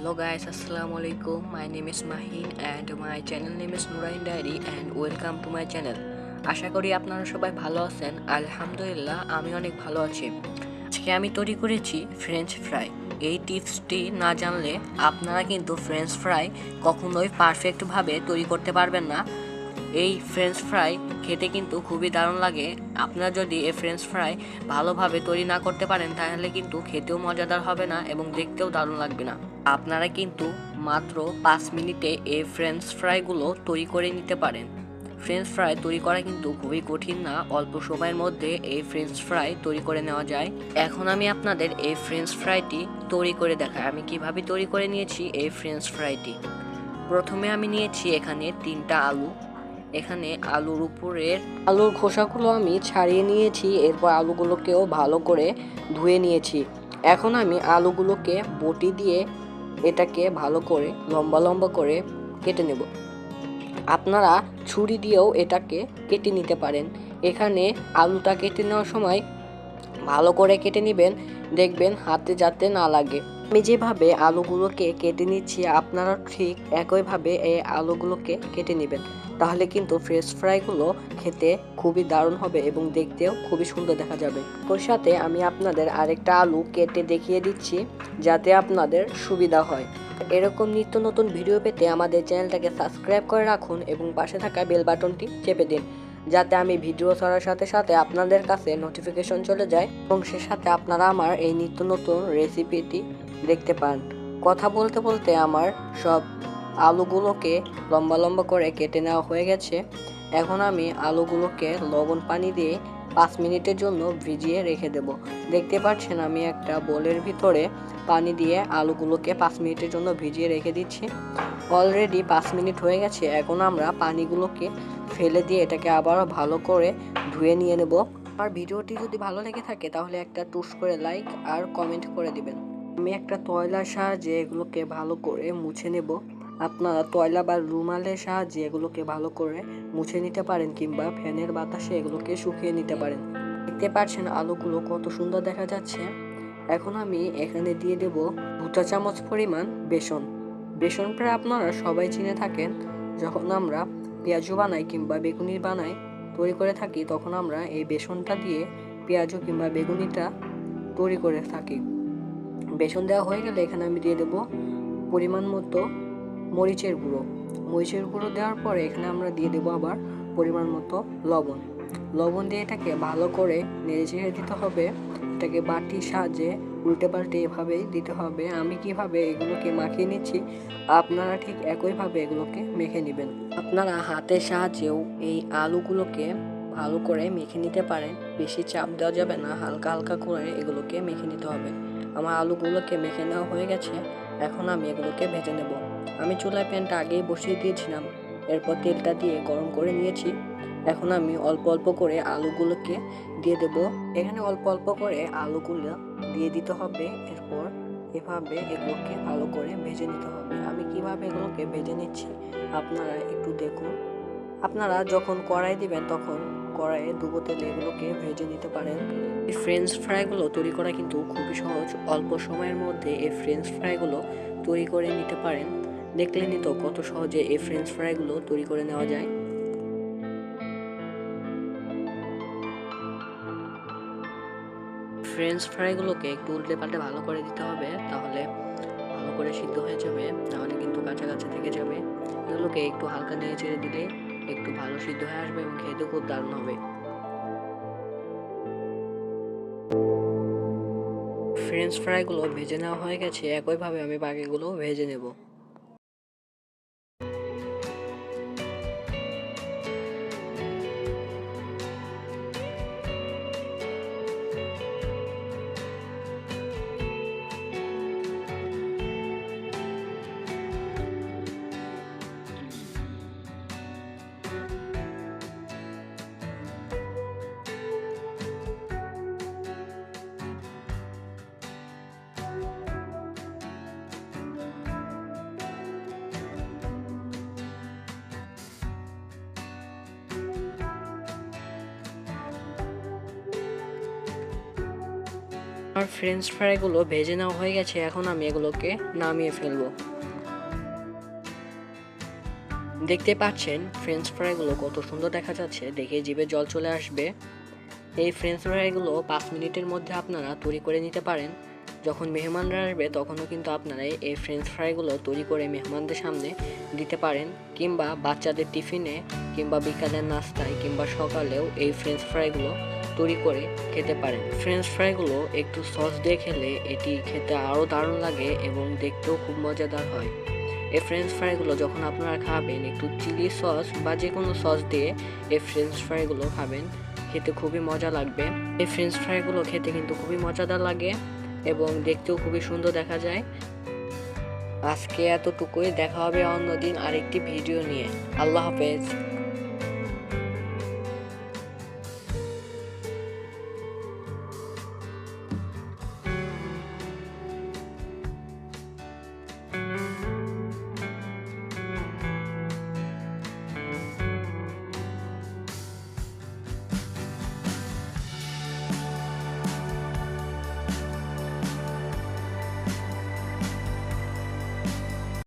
Hello guys, Assalamu alaikum. My name is Mahin and my channel name is Nurain Diary and welcome to my channel. আশা করি আপনারা সবাই ভালো আছেন। আলহামদুলিল্লাহ আমি অনেক ভালো আছি। আজকে আমি তৈরি করেছি ফ্রেঞ্চ ফ্রাই এই টিপসটি না জানলে আপনারা কিন্তু ফ্রেঞ্চ ফ্রাই কখনোই পারফেক্টভাবে তৈরি করতে পারবেন না। এই ফ্রেঞ্চ ফ্রাই খেতে কিন্তু খুবই দারুণ লাগে। আপনারা যদি এই ফ্রেঞ্চ ফ্রাই ভালোভাবে তৈরি না করতে পারেন তাহলে কিন্তু খেতেও মজাদার হবে না এবং দেখতেও দারুণ লাগবে না। আপনারা কিন্তু মাত্র পাঁচ মিনিটে এই ফ্রেঞ্চ ফ্রাইগুলো তৈরি করে নিতে পারেন। ফ্রেঞ্চ ফ্রাই তৈরি করা কিন্তু খুবই কঠিন না, অল্প সময়ের মধ্যে এই ফ্রেঞ্চ ফ্রাই তৈরি করে নেওয়া যায়। এখন আমি আপনাদের এই ফ্রেঞ্চ ফ্রাইটি তৈরি করে দেখাই। আমি কীভাবে তৈরি করে নিয়েছি এই ফ্রেঞ্চ ফ্রাইটি প্রথমে আমি নিয়েছি এখানে তিনটা আলু। এখানে আলুর উপরের আলুর খোসাগুলো আমি ছাড়িয়ে নিয়েছি, এরপর আলুগুলোকেও ভালো করে ধুয়ে নিয়েছি। এখন আমি আলুগুলোকে বটি দিয়ে এটাকে ভালো করে, লম্বা লম্বা করে কেটে নেব। আপনারা ছুরি দিয়েও এটাকে কেটে নিতে পারেন। এখানে আলুটা কেটে নেওয়ার সময় ভালো করে কেটে নেবেন। দেখবেন হাতে যাতে না লাগে। আমি যেভাবে আলুগুলোকে কেটে নিচ্ছি আপনারা ঠিক একইভাবে এই আলুগুলোকে কেটে নেবেন। তাহলে কিন্তু ফ্রেশ ফ্রাইগুলো খেতে খুবই দারুণ হবে এবং দেখতেও খুবই সুন্দর দেখা যাবে। ওর সাথে আমি আপনাদের আরেকটা আলু কেটে দেখিয়ে দিচ্ছি, যাতে আপনাদের সুবিধা হয়। এরকম নিত্য নতুন ভিডিও পেতে আমাদের চ্যানেলটাকে সাবস্ক্রাইব করে রাখুন এবং পাশে থাকা বেল বাটনটি চেপে দিন, যাতে আমি ভিডিও ছাড়ার সাথে সাথে আপনাদের কাছে নোটিফিকেশন চলে যায় এবং সে সাথে আপনারা আমার এই নিত্য নতুন রেসিপিটি দেখতে পান। কথা বলতে বলতে আমার সব আলুগুলোকে লম্বা লম্বা করে কেটে নেওয়া হয়ে গেছে। এখন আমি আলুগুলোকে লবণ পানি দিয়ে পাঁচ মিনিটের জন্য ভিজিয়ে রেখে দেব। দেখতে পাচ্ছেন আমি একটা বোলের ভিতরে পানি দিয়ে আলুগুলোকে পাঁচ মিনিটের জন্য ভিজিয়ে রেখে দিচ্ছি। অলরেডি পাঁচ মিনিট হয়ে গেছে, এখন আমরা পানিগুলোকে ফেলে দিয়ে এটাকে আবারও ভালো করে ধুয়ে নিয়ে নেব। আর ভিডিওটি যদি ভালো লেগে থাকে তাহলে একটা টুস করে লাইক আর কমেন্ট করে দিবেন। আমি একটা তয়লার সাহায্যে এগুলোকে ভালো করে মুছে নেব। আপনারা তয়লা বা রুমালের সাহায্যে এগুলোকে ভালো করে মুছে নিতে পারেন কিংবা ফ্যানের বাতাসে এগুলোকে শুকিয়ে নিতে পারেন। দেখতে পাচ্ছেন আলুগুলো কত সুন্দর দেখা যাচ্ছে। এখন আমি এখানে দিয়ে দেব দু চা চামচ পরিমাণ বেসন। বেসন প্রায় আপনারা সবাই চিনে থাকেন, যখন আমরা পেঁয়াজু বানাই কিংবা বেগুনি বানাই, তৈরি করে থাকি, তখন আমরা এই বেসনটা দিয়ে পেঁয়াজু কিংবা বেগুনিটা তৈরি করে থাকি। বেসন দেওয়া হয়ে গেলে এখানে আমি দিয়ে দেব পরিমাণ মতো মরিচের গুঁড়ো। মরিচের গুঁড়ো দেওয়ার পরে এখানে আমরা দিয়ে দেবো আবার পরিমাণ মতো লবণ। লবণ দিয়ে এটাকে ভালো করে নেড়ে চেড়ে দিতে হবে। এটাকে বাটির সাহায্যে উল্টে পাল্টে এভাবেই দিতে হবে। আমি কীভাবে এগুলোকে মাখিয়ে নিচ্ছি, আপনারা ঠিক একইভাবে এগুলোকে মেখে নেবেন। আপনারা হাতের সাহায্যেও এই আলুগুলোকে ভালো করে মেখে নিতে পারেন। বেশি চাপ দেওয়া যাবে না, হালকা হালকা করে এগুলোকে মেখে নিতে হবে। আমার আলুগুলোকে মেখে নেওয়া হয়ে গেছে। এখন আমি এগুলোকে ভেজে নেব। আমি চুলায় প্যানটা আগেই বসিয়ে দিয়েছিলাম। এরপর তেলটা দিয়ে গরম করে নিয়েছি। এখন আমি অল্প অল্প করে আলুগুলোকে দিয়ে দেব। এখানে অল্প অল্প করে আলুগুলো দিয়ে দিতে হবে। এরপর এভাবে এগুলোকে ভালো করে ভেজে নিতে হবে। আমি কীভাবে এগুলোকে ভেজে নিচ্ছি আপনারা একটু দেখুন। আপনারা যখন কড়াই দিবেন, তখন কড়াইয়ে ডুবো তেলে এগুলোকে ভেজে নিতে পারেন। এই ফ্রেঞ্চ ফ্রাইগুলো তৈরি করা কিন্তু খুবই সহজ। অল্প সময়ের মধ্যে এই ফ্রেঞ্চ ফ্রাইগুলো তৈরি করে নিতে পারেন। দেখলেনই তো কত সহজে এই ফ্রেঞ্চ ফ্রাইগুলো তৈরি করে নেওয়া যায়। ফ্রেঞ্চ ফ্রাইগুলোকে একটু উল্টে পাল্টে ভালো করে দিতে হবে, তাহলে ভালো করে সিদ্ধ হয়ে যাবে, নাহলে কিন্তু কাঁচা থেকে যাবে। এগুলোকে একটু হালকা নিয়ে ছেড়ে দিলে একটু ভালো সিদ্ধ হয়ে আসবে এবং খেতে খুব দারুণ হবে। ফ্রেঞ্চ ফ্রাইগুলো ভেজে নেওয়া হয়ে গেছে, একইভাবে আমি বাকিগুলো ভেজে নেব। আমার ফ্রেঞ্চ ফ্রাইগুলো ভেজে নেওয়া হয়ে গেছে, এখন আমি এগুলোকে নামিয়ে ফেলব। দেখতে পাচ্ছেন ফ্রেঞ্চ ফ্রাইগুলো কত সুন্দর দেখা যাচ্ছে, দেখে জিভে জল চলে আসবে। এই ফ্রেঞ্চ ফ্রাইগুলো পাঁচ মিনিটের মধ্যে আপনারা তৈরি করে নিতে পারেন। যখন মেহমানরা আসবে, তখনও কিন্তু আপনারা এই ফ্রেঞ্চ ফ্রাইগুলো তৈরি করে মেহমানদের সামনে দিতে পারেন, কিংবা বাচ্চাদের টিফিনে, কিংবা বিকালের নাস্তায়, কিংবা সকালেও এই ফ্রেঞ্চ ফ্রাইগুলো তৈরি করে খেতে পারেন ফ্রেঞ্চ ফ্রাইগুলো একটু সস দিয়ে খেলে এটি খেতে আরও দারুণ লাগে এবং দেখতেও খুব মজাদার হয়। এই ফ্রেঞ্চ ফ্রাইগুলো যখন আপনারা খাবেন, একটু চিলি সস বা যে কোনো সস দিয়ে এই ফ্রেঞ্চ ফ্রাইগুলো খাবেন, খেতে খুবই মজা লাগবে। এই ফ্রেঞ্চ ফ্রাইগুলো খেতে কিন্তু খুবই মজাদার লাগে এবং দেখতেও খুবই সুন্দর দেখা যায়। আজকে এতটুকুই, দেখা হবে অন্যদিন আরেকটি ভিডিও নিয়ে। আল্লাহ হাফেজ।